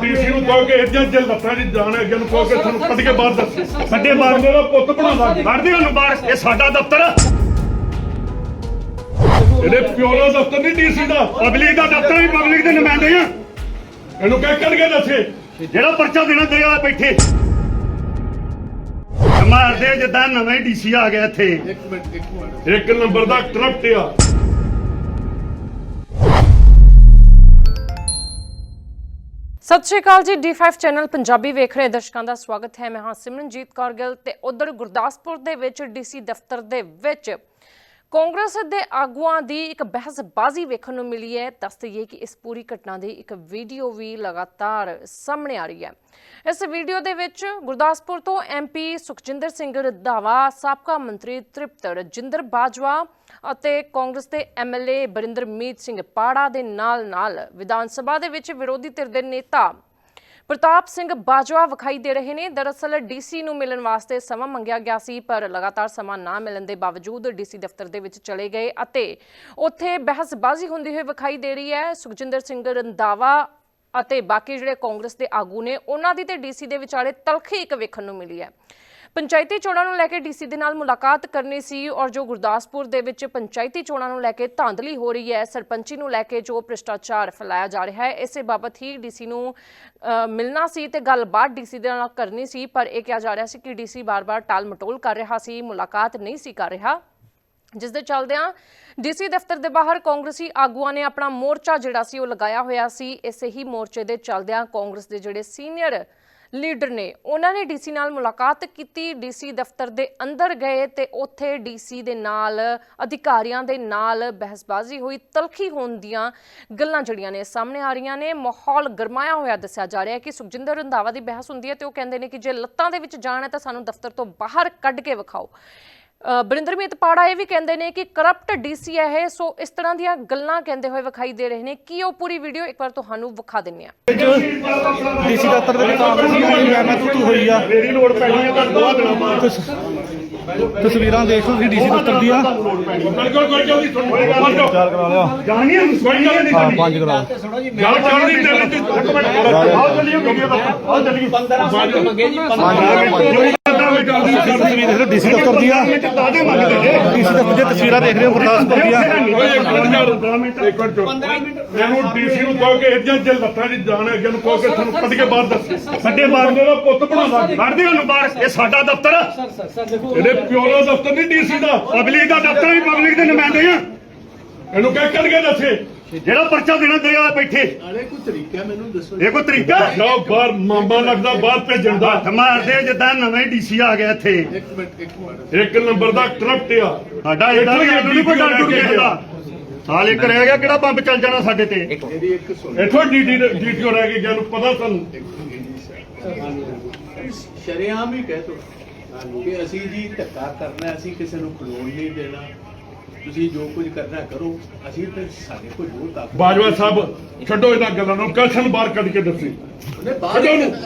DC ਨੂੰ ਕਹੋ ਕਿ ਇੱਜਾ ਜੇ ਲੱਤਾਂ ਦੀ ਜਾਣ ਹੈ ਅੱਗੇ ਨੂੰ ਕਹੋ ਕਿ ਤੁਹਾਨੂੰ ਕੱਢ ਕੇ ਬਾਹਰ ਦੱਸ। ਕੱਢੇ ਬਾਹਰ। ਦਾ ਪੁੱਤ ਬਣਾ ਲਾਂਗੇ ਕੱਢਦੇ ਉਹਨੂੰ ਬਾਹਰ ਇਹ ਸਾਡਾ ਦਫ਼ਤਰ। ਆ। ਇਹਦੇ ਪਿਓ ਦਾ ਦਫ਼ਤਰ ਨਹੀਂ ਡੀਸੀ ਦਾ ਪਬਲਿਕ ਦਾ ਦਫ਼ਤਰ ਵੀ ਪਬਲਿਕ ਦੇ ਨੁਮਾਇੰਦੇ ਆ। ਇਹਨੂੰ ਕਹਿ ਕੱਢ ਕੇ ਦੱਸੇ ਜਿਹੜਾ ਪਰਚਾ ਦੇਣਾ ਦੇ ਆ ਬੈਠੇ। ਮਾਰਦੇ ਜਿੱਦਾਂ ਨਵੇਂ ਡੀਸੀ ਆ ਗਿਆ ਇੱਥੇ। ਇੱਕ ਨੰਬਰ ਦਾ ਕਰਪਟ ਆ। ਸਤਿ ਸ਼੍ਰੀ ਅਕਾਲ ਜੀ D5 ਚੈਨਲ ਪੰਜਾਬੀ ਵੇਖ ਰਹੇ ਦਰਸ਼ਕਾਂ ਦਾ ਸਵਾਗਤ ਹੈ। ਮੈਂ ਹਾਂ ਸਿਮਰਨਜੀਤ ਕੌਰ ਗਿੱਲ ਤੇ ਉਧਰ ਗੁਰਦਾਸਪੁਰ ਦੇ ਵਿੱਚ ਡੀਸੀ ਦਫ਼ਤਰ ਦੇ ਵਿੱਚ ਕਾਂਗਰਸ ਦੇ ਆਗੂਆਂ ਦੀ ਇੱਕ ਬਹਿਸਬਾਜ਼ੀ ਵੇਖਣ ਨੂੰ ਮਿਲੀ ਹੈ। ਦੱਸ ਦਈਏ ਕਿ ਇਸ ਪੂਰੀ ਘਟਨਾ ਦੀ ਇੱਕ ਵੀਡੀਓ ਵੀ ਲਗਾਤਾਰ ਸਾਹਮਣੇ ਆ ਰਹੀ ਹੈ। ਇਸ ਵੀਡੀਓ ਦੇ ਵਿੱਚ ਗੁਰਦਾਸਪੁਰ ਤੋਂ ਐਮਪੀ ਸੁਖਜਿੰਦਰ ਸਿੰਘ ਰੰਧਾਵਾ, ਸਾਬਕਾ ਮੰਤਰੀ ਤ੍ਰਿਪਤ ਰਜਿੰਦਰ ਬਾਜਵਾ ਅਤੇ ਕਾਂਗਰਸ ਦੇ ਐਮਐਲਏ ਬਰਿੰਦਰਮੀਤ ਸਿੰਘ ਪਾੜਾ ਦੇ ਨਾਲ-ਨਾਲ ਵਿਧਾਨ ਸਭਾ ਦੇ ਵਿੱਚ ਵਿਰੋਧੀ ਧਿਰ ਦੇ ਨੇਤਾ ਪ੍ਰਤਾਪ ਸਿੰਘ ਬਾਜਵਾ ਵਿਖਾਈ ਦੇ ਰਹੇ ਨੇ। ਦਰਅਸਲ ਡੀਸੀ ਨੂੰ ਮਿਲਣ ਵਾਸਤੇ ਸਮਾਂ ਮੰਗਿਆ ਗਿਆ ਸੀ, ਪਰ ਲਗਾਤਾਰ ਸਮਾਂ ਨਾ ਮਿਲਣ ਦੇ ਬਾਵਜੂਦ ਡੀਸੀ ਦਫ਼ਤਰ ਦੇ ਵਿੱਚ ਚਲੇ ਗਏ ਅਤੇ ਉੱਥੇ ਬਹਿਸਬਾਜ਼ੀ ਹੁੰਦੀ ਹੋਈ ਵਿਖਾਈ ਦੇ ਰਹੀ ਹੈ। ਸੁਖਜਿੰਦਰ ਸਿੰਘ ਰੰਧਾਵਾ ਅਤੇ ਬਾਕੀ ਜਿਹੜੇ ਕਾਂਗਰਸ ਦੇ ਆਗੂ ਨੇ, ਉਹਨਾਂ ਦੀ ਤੇ ਡੀਸੀ ਦੇ ਵਿਚਾਲੇ ਤਲਖੀ ਇੱਕ ਵੇਖਣ ਨੂੰ ਮਿਲੀ ਹੈ। ਪੰਚਾਇਤੀ ਚੋਣਾਂ ਨੂੰ ਲੈ ਕੇ ਡੀਸੀ ਦੇ ਨਾਲ ਮੁਲਾਕਾਤ ਕਰਨੀ ਸੀ ਔਰ ਜੋ ਗੁਰਦਾਸਪੁਰ ਦੇ ਵਿੱਚ ਪੰਚਾਇਤੀ ਚੋਣਾਂ ਨੂੰ ਲੈ ਕੇ ਧਾਂਦਲੀ ਹੋ ਰਹੀ ਹੈ, ਸਰਪੰਚੀ ਨੂੰ ਲੈ ਕੇ ਜੋ ਭ੍ਰਿਸ਼ਟਾਚਾਰ ਫੈਲਾਇਆ ਜਾ ਰਿਹਾ ਹੈ, ਇਸੇ ਬਾਬਤ ਹੀ ਡੀਸੀ ਨੂੰ ਮਿਲਣਾ ਸੀ ਤੇ ਗੱਲਬਾਤ ਡੀਸੀ ਦੇ ਨਾਲ ਕਰਨੀ ਸੀ, ਪਰ ਇਹ ਕਿਹਾ ਜਾ ਰਿਹਾ ਸੀ ਕਿ ਡੀਸੀ ਬਾਰ-ਬਾਰ ਟਾਲ ਮਟੋਲ ਕਰ ਰਿਹਾ ਸੀ, ਮੁਲਾਕਾਤ ਨਹੀਂ ਸੀ ਕਰ ਰਿਹਾ। ਜਿਸ ਦੇ ਚੱਲਦਿਆਂ ਡੀਸੀ ਦਫ਼ਤਰ ਦੇ ਬਾਹਰ ਕਾਂਗਰਸੀ ਆਗੂਆਂ ਨੇ ਆਪਣਾ ਮੋਰਚਾ ਜਿਹੜਾ ਸੀ ਉਹ ਲਗਾਇਆ ਹੋਇਆ ਸੀ, ਇਸੇ ਹੀ ਮੋਰਚੇ ਦੇ ਚੱਲਦਿਆਂ ਕਾਂਗਰਸ ਦੇ ਜਿਹੜੇ ਸੀਨੀਅਰ ਲੀਡਰ ਨੇ। ਉਹਨਾਂ ਨੇ ਡੀਸੀ ਨਾਲ ਮੁਲਾਕਾਤ ਕੀਤੀ। ਡੀਸੀ ਦਫ਼ਤਰ ਦੇ ਅੰਦਰ ਗਏ ਤੇ ਉੱਥੇ ਡੀਸੀ ਦੇ ਨਾਲ, ਅਧਿਕਾਰੀਆਂ ਦੇ ਨਾਲ ਬਹਿਸਬਾਜ਼ੀ ਹੋਈ। ਤਲਖੀ ਹੋਣ ਦੀਆਂ ਗੱਲਾਂ ਜਿਹੜੀਆਂ ਨੇ ਸਾਹਮਣੇ ਆ ਰਹੀਆਂ ਨੇ। ਮਾਹੌਲ ਗਰਮਾਇਆ ਹੋਇਆ ਦੱਸਿਆ ਜਾ ਰਿਹਾ ਹੈ ਕਿ ਸੁਖਜਿੰਦਰ ਰੰਧਾਵਾ ਦੀ ਬਹਿਸ ਹੁੰਦੀ ਹੈ ਤੇ ਉਹ ਕਹਿੰਦੇ ਨੇ ਕਿ ਜੇ ਲੱਤਾਂ ਦੇ ਵਿੱਚ ਜਾਣ ਹੈ ਤਾਂ ਸਾਨੂੰ ਦਫ਼ਤਰ ਤੋਂ ਬਾਹਰ ਕੱਢ ਕੇ ਵਿਖਾਓ। ਅ, ਬਰਿੰਦਰਮੀਤ ਪਾੜਾ ਇਹ ਵੀ ਕਹਿੰਦੇ ਨੇ ਕਿ ਕਰਪਟ ਡੀਸੀ ਹੈ ਇਹ ਸੋ ਇਸ ਤਰ੍ਹਾਂ ਦੀਆਂ ਗੱਲਾਂ ਕਹਿੰਦੇ ਹੋਏ ਵਿਖਾਈ ਦੇ ਰਹੇ ਨੇ। ਕੀ ਉਹ ਪੂਰੀ ਵੀਡੀਓ ਇੱਕ ਵਾਰ ਤੁਹਾਨੂੰ ਵਿਖਾ ਦਿੰਨੇ ਆ ਡੀਸੀ ਦਫ਼ਤਰ ਦੇ ਵਿੱਚ ਕਾਂਗਰਸੀ ਦੀ ਮਹਿਮਤ ਤੂੰ ਹੋਈ ਆ। ਮੇਰੀ ਲੋੜ ਪੈਣੀ ਹੈ ਤਾਂ ਦੋ ਦਿਨਾਂ ਬਾਅਦ। ਤਸਵੀਰਾਂ ਦੇਖ ਲਓ ਤੁਸੀਂ ਡੀਸੀ ਦਫ਼ਤਰ ਦੀਆਂ। ਬਿਲਕੁਲ ਕੋਈ ਜਲਦੀ ਤੁਹਾਨੂੰ ਚਾਰ ਕਰਾ ਲਿਆ। ਜਾਣੀ ਨਹੀਂ ਹਾਂ ਪੰਜ ਕਰਾ ਗੱਲ ਚੱਲਦੀ ਚੱਲਦੀ ਇੱਕ ਮਿੰਟ ਆਓ ਚੱਲੀਏ ਵੀਡੀਓ ਦਾ। ਆਓ ਚੱਲੀਏ। ਤਸਵੀਰ ਦੇਖ ਲਓ ਡੀਸੀ ਦਫ਼ਤਰ ਦੀਆਂ। ਡੀਸੀ ਦਫ਼ਤਰ ਦੀਆਂ ਤਸਵੀਰਾਂ ਦੇਖ ਰਹੇ ਹੋ ਗੁਰਦਾਸਪੁਰ ਦੀਆਂ। ਮੈਨੂੰ ਡੀਸੀ ਨੂੰ ਕਹੋ ਕਿ ਇੱਜਾ ਜੇ ਲੱਤਾਂ ਦੀ ਜਾਣ ਹੈ ਅੱਗੇ ਨੂੰ ਕਹੋ ਕਿ ਤੁਹਾਨੂੰ ਕੱਢ ਕੇ ਬਾਹਰ ਦੱਸ। ਕੱਢੇ ਬਾਹਰ। ਬੰਦੇ ਦਾ ਪੁੱਤ ਬਣਾ ਲਾਂਗੇ ਕੱਢਦੇ ਉਹਨੂੰ ਬਾਹਰ। ਇਹ ਸਾਡਾ ਦਫ਼ਤਰ। ਆ। ਇਹਦੇ ਪਿਓ ਦਾ ਦਫ਼ਤਰ ਨਹੀਂ ਡੀਸੀ ਦਾ। ਪਬਲਿਕ ਦਾ ਦਫ਼ਤਰ ਵੀ ਪਬਲਿਕ ਦੇ ਨੁਮਾਇੰਦੇ ਆ। ਇਹਨੂੰ ਕਹਿ ਕੱਢ ਕੇ ਦੱਸੇ। ਜਿਹੜਾ ਪਰਚਾ ਦੇਣਾ ਦੇ ਆ ਬੈਠੇ। ਅਰੇ ਕੋਈ ਤਰੀਕਾ ਮੈਨੂੰ ਦੱਸੋ। ਇਹ ਕੋਈ ਤਰੀਕਾ? ਜਾਓ ਬਾਹਰ ਮਾਮਾ ਲੱਗਦਾ ਬਾਹਰ ਭੇਜਣ ਦਾ। ਹੱਥ ਮਾਰਦੇ ਜਿੱਦਾਂ ਨਵੇਂ ਡੀਸੀ ਆ ਗਿਆ ਇੱਥੇ। ਇੱਕ ਮਿੰਟ ਇੱਕ ਮਿੰਟ। ਇੱਕ ਨੰਬਰ ਦਾ ਕਰਪਟ ਆ। ਸਾਡਾ ਇਹਦਾ ਵੀ ਸਾਨੂੰ ਨਹੀਂ ਕੋਈ ਡਰ ਡੁਰ ਕਿਸੇ ਦਾ ਸਾਲ ਇੱਕ ਰਹਿ ਗਿਆ ਕਿਹੜਾ ਬੰਬ ਚੱਲ ਜਾਣਾ ਸਾਡੇ ਤੇ? ਇੱਥੋਂ ਡੀਟੀ ਡੀਟੀਓ ਰਹਿ ਗਈ ਜਾਨੂੰ ਪਤਾ ਤੁਹਾਨੂੰ ਸ਼ਰੇਆਮ ਹੀ ਕਹਿ ਤੋ ਕਿ ਅਸੀਂ ਜੀ ਧੱਕਾ ਕਰਨਾ ਅਸੀਂ ਕਿਸੇ ਨੂੰ ਖਲੋਣ ਨਹੀਂ ਦੇਣਾ। ਤੁਸੀਂ ਜੋ ਕੁਝ ਕਰਨਾ ਕਰੋ ਅਸੀਂ ਤੇ ਸਾਡੇ ਕੋਲ ਜੋ ਤਾਕਤ ਬਾਜਵਾ ਸਾਹਿਬ ਛੱਡੋ ਇਹਨਾਂ ਗੱਲਾਂ ਨੂੰ ਕਸ਼ਨ ਬਾਹਰ ਕੱਢ ਕੇ ਦੱਸੀ।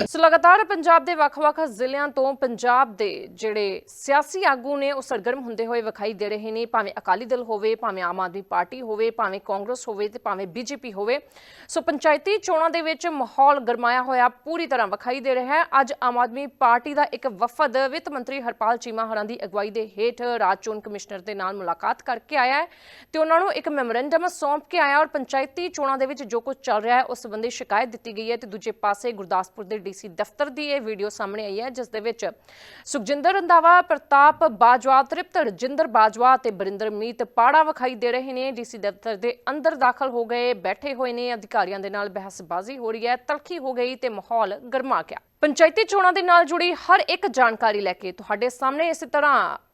ਸੋ ਲਗਾਤਾਰ ਪੰਜਾਬ ਦੇ ਵੱਖ-ਵੱਖ ਜ਼ਿਲ੍ਹਿਆਂ ਤੋਂ ਪੰਜਾਬ ਦੇ ਜਿਹੜੇ ਸਿਆਸੀ ਆਗੂ ਨੇ ਉਹ ਸਰਗਰਮ ਹੁੰਦੇ ਹੋਏ ਵਿਖਾਈ ਦੇ ਰਹੇ ਨੇ। ਭਾਵੇਂ ਅਕਾਲੀ ਦਲ ਹੋਵੇ ਭਾਵੇਂ ਆਮ ਆਦਮੀ ਪਾਰਟੀ ਹੋਵੇ ਭਾਵੇਂ ਕਾਂਗਰਸ ਹੋਵੇ ਤੇ ਭਾਵੇਂ ਬੀਜੇਪੀ ਹੋਵੇ। ਸੋ ਪੰਚਾਇਤੀ ਚੋਣਾਂ ਦੇ ਵਿੱਚ ਮਾਹੌਲ ਗਰਮਾਇਆ ਹੋਇਆ ਪੂਰੀ ਤਰ੍ਹਾਂ ਵਿਖਾਈ ਦੇ ਰਿਹਾ ਹੈ। ਅੱਜ ਆਮ ਆਦਮੀ ਪਾਰਟੀ ਦਾ ਇੱਕ ਵਫਦ ਵਿੱਤ ਮੰਤਰੀ ਹਰਪਾਲ ਚੀਮਾ ਹਰਾਂ ਦੀ ਅਗਵਾਈ ਦੇ ਹੇਠ ਰਾਜ ਚੋਣ ਕਮਿਸ਼ਨਰ ਦੇ ਨਾਲ ਮੁਲਾਕਾਤ ਕਰਕੇ ਆਇਆ ਹੈ ਤੇ ਉਹਨਾਂ ਨੂੰ ਇੱਕ ਮੈਮੋਰੈਂਡਮ ਸੌਂਪ ਕੇ ਆਇਆ ਔਰ ਪੰਚਾਇਤੀ ਚੋਣਾਂ ਦੇ ਵਿੱਚ ਜੋ ਕੁਝ ਚੱਲ ਰਿਹਾ ਹੈ ਉਸ ਸੰਬੰਧੀ ਸ਼ਿਕਾਇਤ ਦਿੱਤੀ ਗਈ ਹੈ ਤੇ ਦੂਜੇ ਪਾਸੇ ਗੁਰਦਾਸਪੁਰ ਦੇ ਡੀਸੀ ਦਫ਼ਤਰ ਦੀ ਇਹ ਵੀਡੀਓ ਸਾਹਮਣੇ ਆਈ ਹੈ, ਜਿਸ ਦੇ ਵਿੱਚ ਸੁਖਜਿੰਦਰ ਰੰਧਾਵਾ, ਪ੍ਰਤਾਪ ਬਾਜਵਾ, ਤ੍ਰਿਪਤ ਰਜਿੰਦਰ ਬਾਜਵਾ ਤੇ ਬਰਿੰਦਰਮੀਤ ਪਾੜਾ ਵਿਖਾਈ ਦੇ ਰਹੇ ਨੇ। ਡੀਸੀ ਦਫ਼ਤਰ ਦੇ ਅੰਦਰ ਦਾਖਲ ਹੋ ਗਏ, ਬੈਠੇ ਹੋਏ ਨੇ, ਅਧਿਕਾਰੀਆਂ ਦੇ ਨਾਲ ਬਹਿਸਬਾਜ਼ੀ ਹੋ ਰਹੀ ਹੈ, ਤਲਖੀ ਹੋ ਗਈ ਤੇ ਮਾਹੌਲ ਗਰਮਾ ਗਿਆ। ਪੰਚਾਇਤੀ ਚੋਣਾਂ ਦੇ ਨਾਲ ਜੁੜੀ ਹਰ ਇੱਕ ਜਾਣਕਾਰੀ ਲੈ ਕੇ ਤੁਹਾਡੇ ਸਾਹਮਣੇ ਇਸੇ ਤਰ੍ਹਾਂ